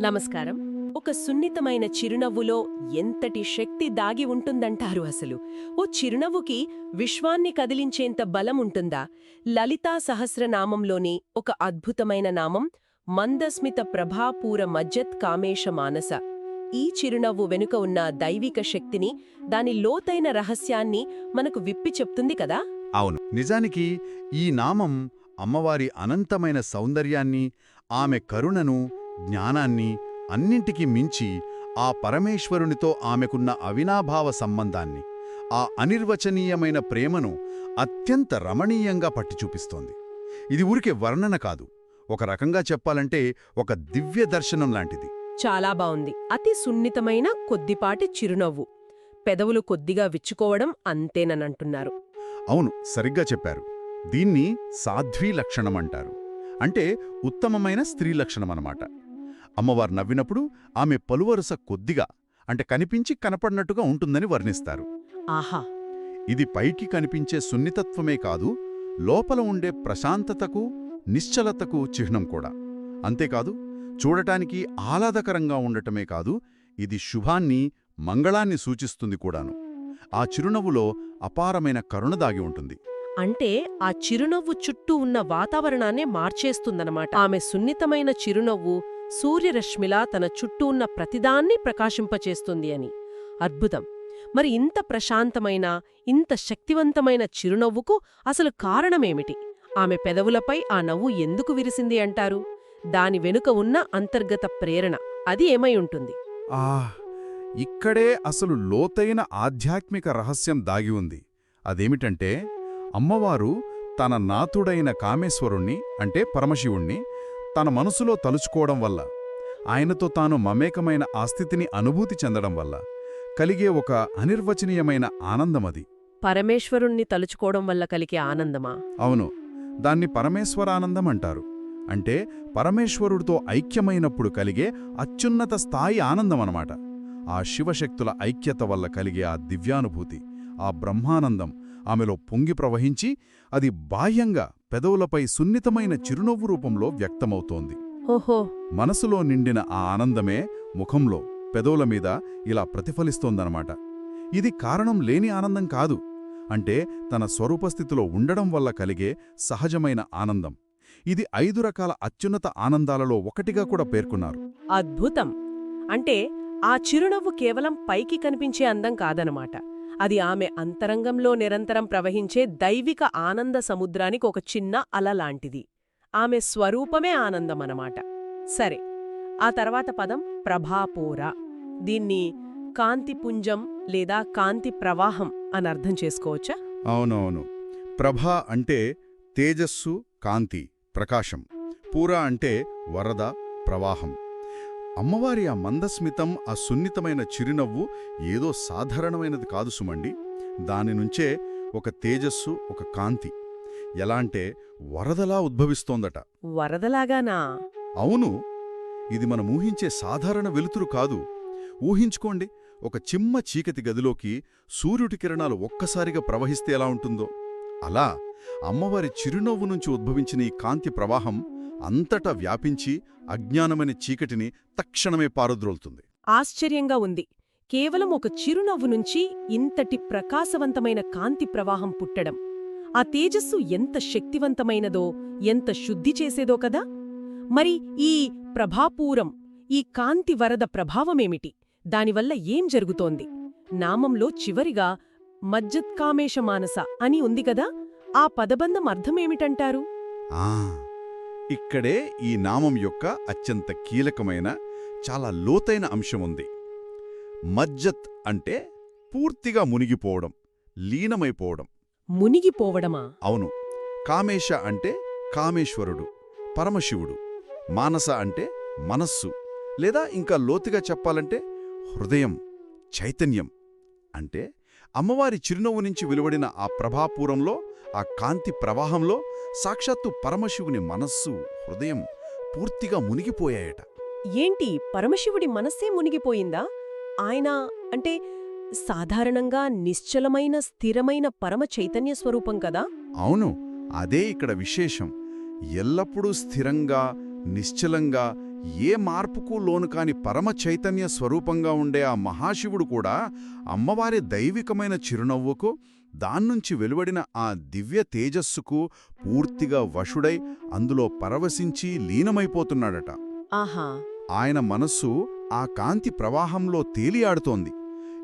నమస్కారం. ఒక సున్నితమైన చిరునవ్వులో ఎంతటి శక్తి దాగి ఉంటుందంటారు అసలు? ఓ చిరునవ్వుకి విశ్వాన్ని కదిలించేంత బలం ఉంటుందా? లలితా సహస్రనామంలోని ఒక అద్భుతమైన నామం మందస్మిత ప్రభాపూర మజ్జత్ కామేశ మానస. ఈ చిరునవ్వు వెనుక ఉన్న దైవిక శక్తిని దాని లోతైన రహస్యాన్ని మనకు విప్పి చెప్తుంది కదా? అవును. నిజానికి ఈ నామం అమ్మవారి అనంతమైన సౌందర్యాన్ని ఆమె కరుణను జ్ఞానాన్ని అన్నింటికీ మించి ఆ పరమేశ్వరునితో ఆమెకున్న అవినాభావ సంబంధాన్ని ఆ అనిర్వచనీయమైన ప్రేమను అత్యంత రమణీయంగా పట్టి చూపిస్తోంది ఇది ఊరికే వర్ణన కాదు. ఒక రకంగా చెప్పాలంటే ఒక దివ్య దర్శనం లాంటిది. చాలా బావుంది. అతి సున్నితమైన కొద్దిపాటి చిరునవ్వు. పెదవులు కొద్దిగా విచ్చుకోవడం అంతేననంటున్నారు. అవును సరిగ్గా చెప్పారు. దీన్ని సాధ్వీ లక్షణం అంటారు. అంటే ఉత్తమమైన స్త్రీ లక్షణమన్నమాట అమ్మవారు నవ్వినప్పుడు ఆమె పలువరుస కొద్దిగా అంటే కనిపించి కనపడినట్టుగా ఉంటుందని వర్ణిస్తారు. ఆహా! ఇది పైకి కనిపించే సున్నితత్వమే కాదు లోపల ఉండే ప్రశాంతతకు నిశ్చలతకు చిహ్నం కూడా. అంతేకాదు చూడటానికి ఆహ్లాదకరంగా ఉండటమే కాదు ఇది శుభాన్ని మంగళాన్ని సూచిస్తుంది కూడాను. ఆ చిరునవ్వులో అపారమైన కరుణ దాగి ఉంటుంది. అంటే ఆ చిరునవ్వు చుట్టూ ఉన్న వాతావరణాన్నే మార్చేస్తుందన్నమాట. ఆమె సున్నితమైన చిరునవ్వు సూర్యరశ్మిలా తన చుట్టూ ఉన్న ప్రతిదాన్ని ప్రకాశింపచేస్తుంది అని. అద్భుతం. మరి ఇంత ప్రశాంతమైన ఇంత శక్తివంతమైన చిరునవ్వుకు అసలు కారణమేమిటి? ఆమె పెదవులపై ఆ నవ్వు ఎందుకు విరిసింది అంటారు? దాని వెనుక ఉన్న అంతర్గత ప్రేరణ అది ఏమై ఉంటుంది? ఆ ఇక్కడే అసలు లోతైన ఆధ్యాత్మిక రహస్యం దాగి ఉంది. అదేమిటంటే అమ్మవారు తన నాతుడైన కామేశ్వరుణ్ణి అంటే పరమశివుణ్ణి తన మనసులో తలుచుకోవడం వల్ల ఆయనతో తాను మమేకమైన ఆ స్థితిని అనుభూతి చెందడం వల్ల కలిగే ఒక అనిర్వచనీయమైన ఆనందమది పరమేశ్వరుణ్ణి తలుచుకోవడం వల్ల కలిగే ఆనందమా? అవును. దాన్ని పరమేశ్వరానందం అంటారు అంటే పరమేశ్వరుడితో ఐక్యమైనప్పుడు కలిగే అత్యున్నత స్థాయి ఆనందమనమాట. ఆ శివశక్తుల ఐక్యత వల్ల కలిగే ఆ దివ్యానుభూతి ఆ బ్రహ్మానందం ఆమెలో పొంగి ప్రవహించి అది బాహ్యంగా పెదవులపై సున్నితమైన చిరునవ్వు రూపంలో వ్యక్తమవుతోంది. ఓహో. మనసులో నిండిన ఆ ఆనందమే ముఖంలో పెదవుల మీద ఇలా ప్రతిఫలిస్తోందనమాట. ఇది కారణం లేని ఆనందం కాదు. అంటే తన స్వరూపస్థితిలో ఉండడం వల్ల కలిగే సహజమైన ఆనందం. ఇది ఐదు రకాల అత్యున్నత ఆనందాలలో ఒకటిగా కూడా పేర్కొన్నారు. అద్భుతం. అంటే ఆ చిరునవ్వు కేవలం పైకి కనిపించే అందం కాదనమాట. అది ఆమె అంతరంగంలో నిరంతరం ప్రవహించే దైవిక ఆనంద సముద్రానికి ఒక చిన్న అల లాంటిది. ఆమె స్వరూపమే ఆనందమనమాట. సరే ఆ తర్వాత పదం ప్రభాపోర. దీన్ని కాంతిపుంజం లేదా కాంతి ప్రవాహం అని అర్థం చేసుకోవచ్చా? అవునవును. ప్రభ అంటే తేజస్సు కాంతి ప్రకాశం. పూర అంటే వరద ప్రవాహం. అమ్మవారి ఆ మందస్మితం ఆ సున్నితమైన చిరునవ్వు ఏదో సాధారణమైనది కాదు సుమండి. దాని నుంచే ఒక తేజస్సు ఒక కాంతి. ఎలా అంటే వరదలా ఉద్భవిస్తోందట. వరదలాగానా? అవును. ఇది మనం ఊహించే సాధారణ వెలుతురు కాదు. ఊహించుకోండి ఒక చిమ్మ చీకటి గదిలోకి సూర్యుడి కిరణాలు ఒక్కసారిగా ప్రవహిస్తే ఎలా ఉంటుందో. అలా అమ్మవారి చిరునవ్వు నుంచి ఉద్భవించిన ఈ కాంతి ప్రవాహం అంతటా వ్యాపించి అజ్ఞానమైన చీకటిని తక్షణమే పారద్రోలుతుంది. ఆశ్చర్యంగా ఉంది. కేవలం ఒక చిరునవ్వు నుంచి ఇంతటి ప్రకాశవంతమైన కాంతి ప్రవాహం పుట్టడం. ఆ తేజస్సు ఎంత శక్తివంతమైనదో ఎంత శుద్ధి చేసేదో కదా! మరి ఈ ప్రభాపూరం ఈ కాంతి వరద ప్రభావమేమిటి? దానివల్ల ఏం జరుగుతోంది? నామంలో చివరిగా మజ్జత్కామేశమానస అని ఉంది కదా! ఆ పదబంధం అర్థమేమిటంటారు? ఆ! ఇక్కడే ఈ నామం యొక్క అత్యంత కీలకమైన చాలా లోతైన అంశం ఉంది. మజ్జత్ అంటే పూర్తిగా మునిగిపోవడం లీనమైపోవడం. మునిగిపోవడమా? అవును. కామేశ అంటే కామేశ్వరుడు పరమశివుడు. మానస అంటే మనస్సు లేదా ఇంకా లోతుగా చెప్పాలంటే హృదయం చైతన్యం. అంటే అమ్మవారి చిరునవ్వు నుంచి వెలువడిన ఆ ప్రభాపూరంలో ఆ కాంతి ప్రవాహంలో సాక్షాత్తు పరమశివుని మనస్సు హృదయం పూర్తిగా మునిగిపోయాయట. ఏంటి? పరమశివుడి మనస్సే మునిగిపోయిందా? ఆయన అంటే సాధారణంగా నిశ్చలమైన స్థిరమైన పరమ చైతన్య స్వరూపం కదా? అవును అదే ఇక్కడ విశేషం. ఎల్లప్పుడూ స్థిరంగా నిశ్చలంగా ఏ మార్పుకు లోను కాని పరమ చైతన్య స్వరూపంగా ఉండే ఆ మహాశివుడు కూడా అమ్మవారి దైవికమైన చిరునవ్వుకు దాన్నుంచి వెలువడిన ఆ దివ్య తేజస్సుకు పూర్తిగా వశుడై అందులో పరవశించి లీనమైపోతున్నాడట. ఆహా! ఆయన మనస్సు ఆ కాంతి ప్రవాహంలో తేలియాడుతోంది.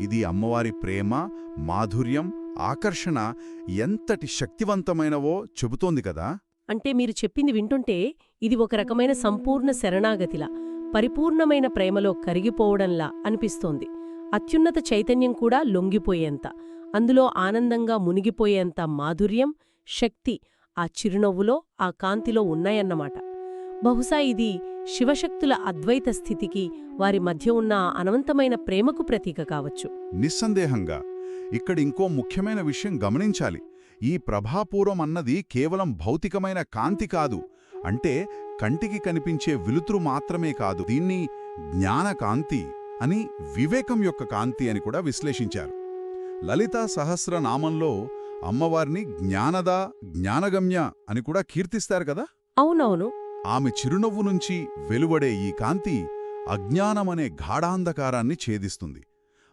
ఇది అమ్మవారి ప్రేమ మాధుర్యం ఆకర్షణ ఎంతటి శక్తివంతమైనవో చెబుతోంది కదా! అంటే మీరు చెప్పింది వింటుంటే ఇది ఒక రకమైన సంపూర్ణ శరణాగతిలా పరిపూర్ణమైన ప్రేమలో కరిగిపోవడంలా అనిపిస్తోంది. అత్యున్నత చైతన్యం కూడా లొంగిపోయేంత అందులో ఆనందంగా మునిగిపోయేంత మాధుర్యం శక్తి ఆ చిరునవ్వులో ఆ కాంతిలో ఉన్నాయన్నమాట. బహుశా ఇది శివశక్తుల అద్వైత స్థితికి వారి మధ్య ఉన్న అనవంతమైన అనంతమైన ప్రేమకు ప్రతీక కావచ్చు. నిస్సందేహంగా ఇక్కడ ఇంకో ముఖ్యమైన విషయం గమనించాలి. ఈ ప్రభాపూర్వం అన్నది కేవలం భౌతికమైన కాంతి కాదు. అంటే కంటికి కనిపించే వెలుతురు మాత్రమే కాదు దీన్ని జ్ఞానకాంతి అని వివేకం యొక్క కాంతి అని కూడా విశ్లేషించారు. లలితా సహస్రనామంలో అమ్మవారిని జ్ఞానద జ్ఞానగమ్య అని కూడా కీర్తిస్తారు కదా? అవునవును. ఆమె చిరునవ్వు నుంచి వెలువడే ఈ కాంతి అజ్ఞానమనే గాఢాంధకారాన్ని ఛేదిస్తుంది.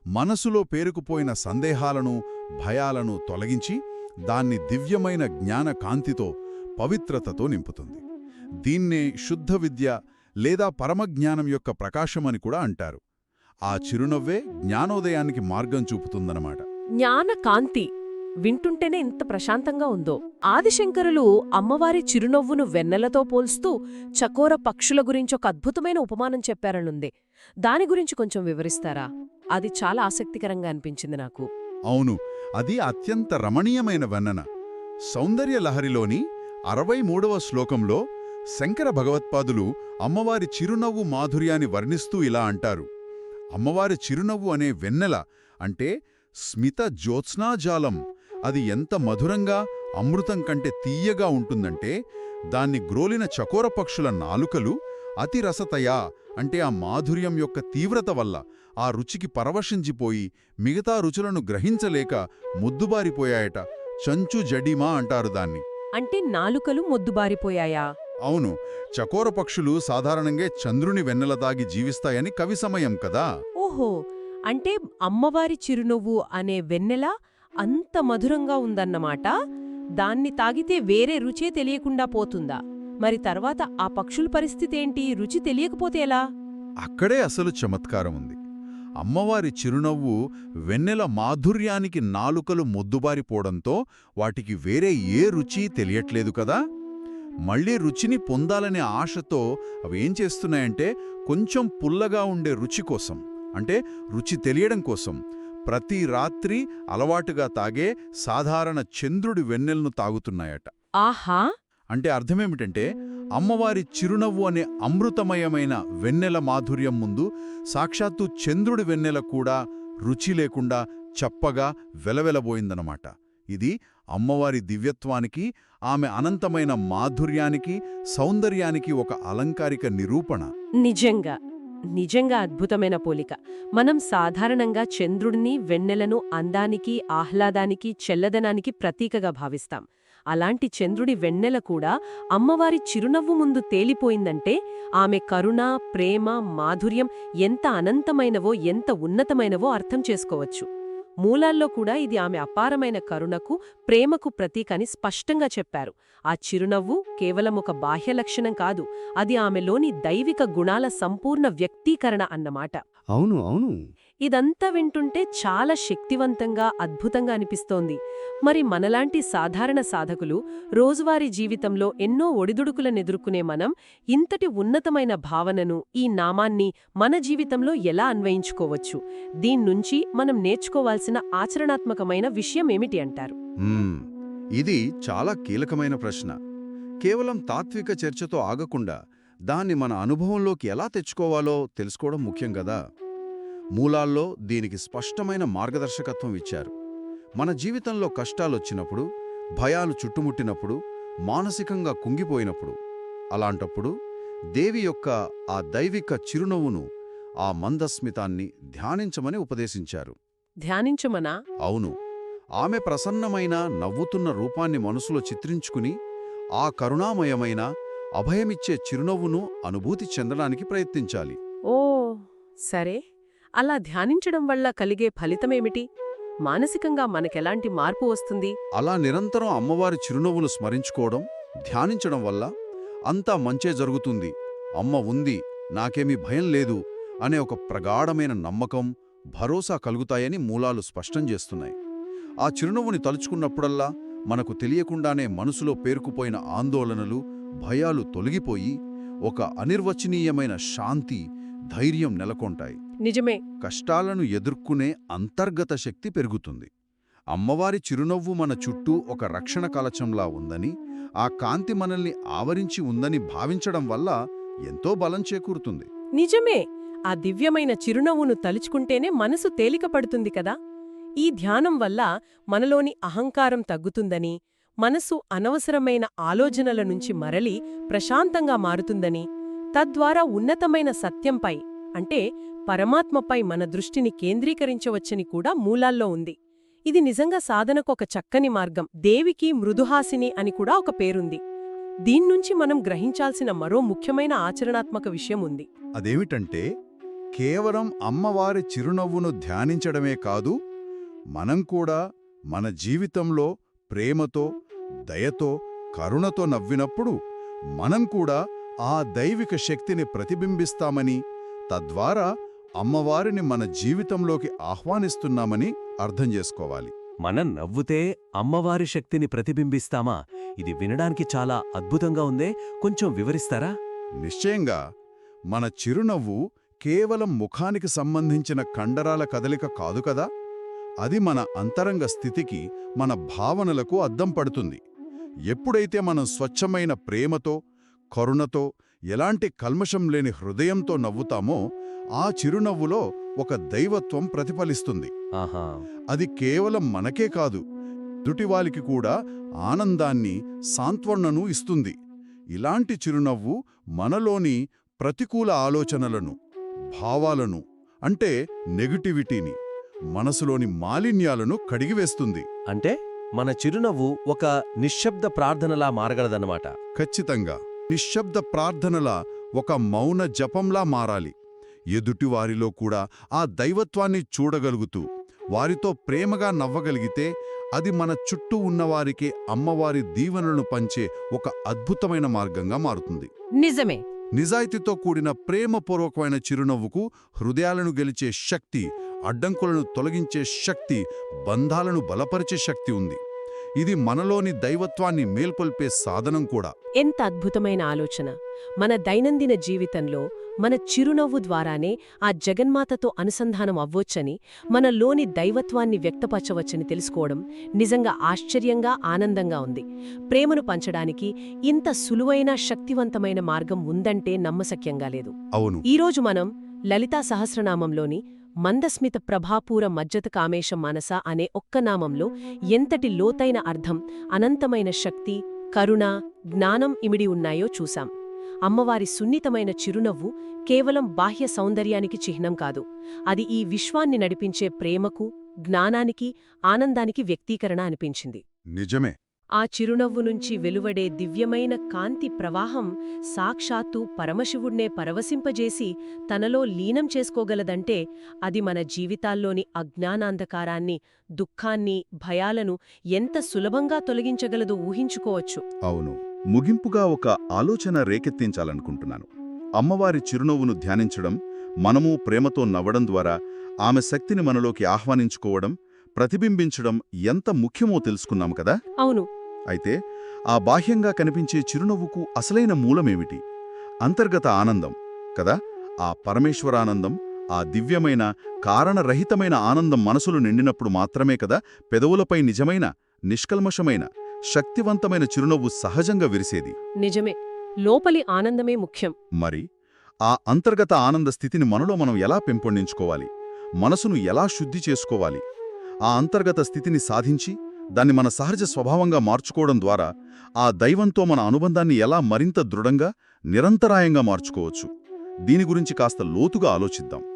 మనసులో పేరుకుపోయిన సందేహాలను భయాలను తొలగించి దాన్ని దివ్యమైన జ్ఞాన కాంతితో పవిత్రతతో నింపుతుంది. దీన్నే శుద్ధ విద్య లేదా పరమజ్ఞానం యొక్క ప్రకాశమని కూడా అంటారు. ఆ చిరునవ్వే జ్ఞానోదయానికి మార్గం చూపుతుందన్నమాట. జ్ఞాన కాంతి వింటుంటేనే ఇంత ప్రశాంతంగా ఉందో? ఆదిశంకరులు అమ్మవారి చిరునవ్వును వెన్నెలతో పోల్స్తూ చకోర పక్షుల గురించి ఒక అద్భుతమైన ఉపమానం చెప్పారనుంది. దాని గురించి కొంచెం వివరిస్తారా? అది చాలా ఆసక్తికరంగా అనిపించింది నాకు. అవును. అది అత్యంత రమణీయమైన వర్ణన. సౌందర్యలహరిలోని అరవై మూడవ శ్లోకంలో శంకర భగవత్పాదులు అమ్మవారి చిరునవ్వు మాధుర్యాన్ని వర్ణిస్తూ ఇలా అంటారు. అమ్మవారి చిరునవ్వు అనే వెన్నెల అంటే స్మిత జ్యోత్స్నాజాలం. అది ఎంత మధురంగా అమృతం కంటే తీయగా ఉంటుందంటే దాన్ని గ్రోలిన చకోర పక్షుల నాలుకలు అతి రసతయా అంటే ఆ మాధుర్యం యొక్క తీవ్రత వల్ల ఆ రుచికి పరవశించిపోయి మిగతా రుచులను గ్రహించలేక ముద్దుబారిపోయాయట. చంచు జడిమా అంటారు దాన్ని. అంటే నాలుకలు మొద్దుబారిపోయాయా? అవును. చకోర పక్షులు సాధారణంగా చంద్రుని వెన్నెల దాగి జీవిస్తాయని కవి సమయం కదా. ఓహో! అంటే అమ్మవారి చిరునవ్వు అనే వెన్నెల అంత మధురంగా ఉందన్నమాట? దాన్ని తాగితే వేరే రుచే తెలియకుండా పోతుందా? మరి తర్వాత ఆ పక్షుల పరిస్థితేంటి రుచి తెలియకపోతే ఎలా? అక్కడే అసలు చమత్కారం ఉంది. అమ్మవారి చిరునవ్వు వెన్నెల మాధుర్యానికి నాలుకలు మొద్దుబారిపోవడంతో వాటికి వేరే ఏ రుచి తెలియట్లేదు కదా? మళ్ళీ రుచిని పొందాలనే ఆశతో అవేం చేస్తున్నాయంటే కొంచెం పుల్లగా ఉండే రుచి కోసం అంటే రుచి తెలియడం కోసం. ప్రతి రాత్రి అలవాటుగా తాగే సాధారణ చంద్రుడి వెన్నెలను తాగుతున్నాయట. ఆహా! అంటే అర్థమేమిటంటే అమ్మవారి చిరునవ్వు అనే అమృతమయమైన వెన్నెల మాధుర్యం ముందు సాక్షాత్తు చంద్రుడి వెన్నెల కూడా రుచి లేకుండా చప్పగా వెలవెలబోయిందనమాట ఇది అమ్మవారి దివ్యత్వానికి ఆమె అనంతమైన మాధుర్యానికి సౌందర్యానికి ఒక అలంకారిక నిరూపణ. నిజంగా నిజంగా అద్భుతమైన పోలిక. మనం సాధారణంగా చంద్రుడిని వెన్నెలను అందానికి ఆహ్లాదానికి చెల్లదనానికి ప్రతీకగా భావిస్తాం. అలాంటి చంద్రుడి వెన్నెల కూడా అమ్మవారి చిరునవ్వు ముందు తేలిపోయిందంటే ఆమె కరుణ ప్రేమ మాధుర్యం ఎంత అనంతమైనవో ఎంత ఉన్నతమైనవో అర్థం చేసుకోవచ్చు. మూలాల్లో కూడా ఇది ఆమె అపారమైన కరుణకు ప్రేమకు ప్రతీకని స్పష్టంగా చెప్పారు. ఆ చిరునవ్వు కేవలం ఒక బాహ్య లక్షణం కాదు అది ఆమెలోని దైవిక గుణాల సంపూర్ణ వ్యక్తీకరణ అన్నమాట. అవును అవును. ఇదంతా వింటుంటే చాలా శక్తివంతంగా అద్భుతంగా అనిపిస్తోంది. మరి మనలాంటి సాధారణ సాధకులు రోజువారీ జీవితంలో ఎన్నో ఒడిదుడుకులనెదుర్కొనే మనం ఇంతటి ఉన్నతమైన భావనను ఈ నామాన్ని మన జీవితంలో ఎలా అన్వయించుకోవచ్చు? దీన్నుంచి మనం నేర్చుకోవాల్సిన ఆచరణాత్మకమైన విషయం ఏమిటి అంటారు? ఇది చాలా కీలకమైన ప్రశ్న. కేవలం తాత్విక చర్చతో ఆగకుండా దాన్ని మన అనుభవంలోకి ఎలా తెచ్చుకోవాలో తెలుసుకోవడం ముఖ్యం కదా. మూలాల్లో దీనికి స్పష్టమైన మార్గదర్శకత్వం ఇచ్చారు. మన జీవితంలో కష్టాలొచ్చినప్పుడు భయాలు చుట్టుముట్టినప్పుడు మానసికంగా కుంగిపోయినప్పుడు అలాంటప్పుడు దేవి యొక్క ఆ దైవిక చిరునవ్వును ఆ మందస్మితాన్ని ధ్యానించమని ఉపదేశించారు. ధ్యానించమనా? అవును. ఆమె ప్రసన్నమైన నవ్వుతున్న రూపాన్ని మనసులో చిత్రించుకుని ఆ కరుణామయమైన అభయమిచ్చే చిరునవ్వును అనుభూతి చెందడానికి ప్రయత్నించాలి. ఓ సరే. అలా ధ్యానించడం వల్ల కలిగే ఫలితమేమిటి? మానసికంగా మనకెలాంటి మార్పు వస్తుంది? అలా నిరంతరం అమ్మవారి చిరునవ్వును స్మరించుకోవడం ధ్యానించడం వల్ల అంతా మంచే జరుగుతుంది. అమ్మ ఉంది నాకేమీ భయం లేదు అనే ఒక ప్రగాఢమైన నమ్మకం భరోసా కలుగుతాయని మూలాలు స్పష్టం చేస్తున్నాయి. ఆ చిరునవ్వుని తలుచుకున్నప్పుడల్లా మనకు తెలియకుండానే మనసులో పేరుకుపోయిన ఆందోళనలు భయాలు తొలగిపోయి ఒక అనిర్వచనీయమైన శాంతి ధైర్యం నెలకొంటాయి. నిజమే. కష్టాలను ఎదుర్కొనే అంతర్గత శక్తి పెరుగుతుంది. అమ్మవారి చిరునవ్వు మన చుట్టూ ఒక రక్షణ కవచంలా ఉందని ఆ కాంతి మనల్ని ఆవరించి ఉందని భావించడం వల్ల ఎంతో బలం చేకూరుతుంది. నిజమే. ఆ దివ్యమైన చిరునవ్వును తలుచుకుంటేనే మనసు తేలికపడుతుంది కదా. ఈ ధ్యానం వల్ల మనలోని అహంకారం తగ్గుతుందని మనసు అనవసరమైన ఆలోచనల నుంచి మరలి ప్రశాంతంగా మారుతుందని తద్వారా ఉన్నతమైన సత్యంపై అంటే పరమాత్మపై మన దృష్టిని కేంద్రీకరించవచ్చని కూడా మూలాల్లో ఉంది. ఇది నిజంగా సాధనకొక చక్కని మార్గం. దేవికి మృదుహాసిని అని కూడా ఒక పేరుంది. దీన్నుంచి మనం గ్రహించాల్సిన మరో ముఖ్యమైన ఆచరణాత్మక విషయం ఉంది. అదేమిటంటే కేవలం అమ్మవారి చిరునవ్వును ధ్యానించడమే కాదు మనం కూడా మన జీవితంలో ప్రేమతో దయతో కరుణతో నవ్వినప్పుడు మనం కూడా ఆ దైవిక శక్తిని ప్రతిబింబిస్తామని తద్వారా అమ్మవారిని మన జీవితంలోకి ఆహ్వానిస్తున్నామని అర్థం చేసుకోవాలి. మనం నవ్వుతే అమ్మవారి శక్తిని ప్రతిబింబిస్తామా? ఇది వినడానికి చాలా అద్భుతంగా ఉందే. కొంచెం వివరిస్తారా? నిశ్చయంగా. మన చిరునవ్వు కేవలం ముఖానికి సంబంధించిన కండరాల కదలిక కాదు కదా? అది మన అంతరంగ స్థితికి మన భావనలకు అద్దం పడుతుంది. ఎప్పుడైతే మనం స్వచ్ఛమైన ప్రేమతో కరుణతో ఎలాంటి కల్మషం లేని హృదయంతో నవ్వుతామో ఆ చిరునవ్వులో ఒక దైవత్వం ప్రతిఫలిస్తుంది. ఆహా. అది కేవలం మనకే కాదు దుటివాలికి కూడా ఆనందాన్ని సాంత్వనను ఇస్తుంది. ఇలాంటి చిరునవ్వు మనలోని ప్రతికూల ఆలోచనలను భావాలను అంటే నెగటివిటీని మనసులోని మాలిన్యాలను కడిగివేస్తుంది. అంటే మన చిరునవ్వు ఒక నిశ్శబ్ద ప్రార్థనలా మారగలదన్నమాట. ఖచ్చితంగా. నిశ్శబ్ద ప్రార్థనల ఒక మౌన జపంలా మారాలి. ఎదుటివారిలో కూడా ఆ దైవత్వాన్ని చూడగలుగుతూ వారితో ప్రేమగా నవ్వగలిగితే అది మన చుట్టూ ఉన్నవారికి అమ్మవారి దీవెనలను పంచే ఒక అద్భుతమైన మార్గంగా మారుతుంది. నిజమే. నిజాయితీతో కూడిన ప్రేమపూర్వకమైన చిరునవ్వుకు హృదయాలను గెలిచే శక్తి అడ్డంకులను తొలగించే శక్తి బంధాలను బలపరిచే శక్తి ఉంది. ఇది మనలోని దైవత్వాన్ని మేల్కొల్పే సాధనం కూడా. ఎంత అద్భుతమైన ఆలోచన! మన దైనందిన జీవితంలో మన చిరునవ్వు ద్వారానే ఆ జగన్మాతతో అనుసంధానం అవ్వొచ్చని మనలోని దైవత్వాన్ని వ్యక్తపరచవచ్చని తెలుసుకోవడం నిజంగా ఆశ్చర్యంగా ఆనందంగా ఉంది. ప్రేమను పంచడానికి ఇంత సులువైన శక్తివంతమైన మార్గం ఉందంటే నమ్మశక్యంగా లేదు. అవును. ఈరోజు మనం లలితా సహస్రనామంలోని మందస్మిత ప్రభాపూర మజ్జత కామేశం మనస అనే ఒక్క నామంలో ఎంతటి లోతైన అర్థం అనంతమైన శక్తి కరుణ జ్ఞానం ఇమిడి ఉన్నాయో చూశాం. అమ్మవారి సున్నితమైన చిరునవ్వు కేవలం బాహ్య సౌందర్యానికి చిహ్నం కాదు. అది ఈ విశ్వాన్ని నడిపించే ప్రేమకు జ్ఞానానికి ఆనందానికి వ్యక్తీకరణ అనిపించింది. నిజమే. ఆ చిరునవ్వు నుంచి వెలువడే దివ్యమైన కాంతి ప్రవాహం సాక్షాత్తు పరమశివుణ్ణే పరవశింపజేసి తనలో లీనం చేసుకోగలదంటే అది మన జీవితాల్లోని అజ్ఞానాంధకారాన్ని దుఃఖాన్ని భయాలను ఎంత సులభంగా తొలగించగలదో ఊహించుకోవచ్చు. అవును. ముగింపుగా ఒక ఆలోచన రేకెత్తించాలనుకుంటున్నాను. అమ్మవారి చిరునవ్వును ధ్యానించడం మనము ప్రేమతో నవ్వడం ద్వారా ఆమె శక్తిని మనలోకి ఆహ్వానించుకోవడం ప్రతిబింబించడం ఎంత ముఖ్యమో తెలుసుకున్నాం కదా? అవును. అయితే ఆ బాహ్యంగా కనిపించే చిరునవ్వుకు అసలైన మూలమేమిటి? అంతర్గత ఆనందం కదా? ఆ పరమేశ్వరానందం ఆ దివ్యమైన కారణరహితమైన ఆనందం మనసులు నిండినప్పుడు మాత్రమే కదా? పెదవులపై నిజమైన నిష్కల్మషమైన శక్తివంతమైన చిరునవ్వు సహజంగా విరిసేది. నిజమే లోపలి ఆనందమే ముఖ్యం. మరి ఆ అంతర్గత ఆనంద స్థితిని మనలో మనం ఎలా పెంపొందించుకోవాలి? మనసును ఎలా శుద్ధి చేసుకోవాలి? ఆ అంతర్గత స్థితిని సాధించి దాన్ని మన సహజ స్వభావంగా మార్చుకోవడం ద్వారా ఆ దైవంతో మన అనుబంధాన్ని ఎలా మరింత దృఢంగా నిరంతరాయంగా మార్చుకోవచ్చు? దీని గురించి కాస్త లోతుగా ఆలోచిద్దాం.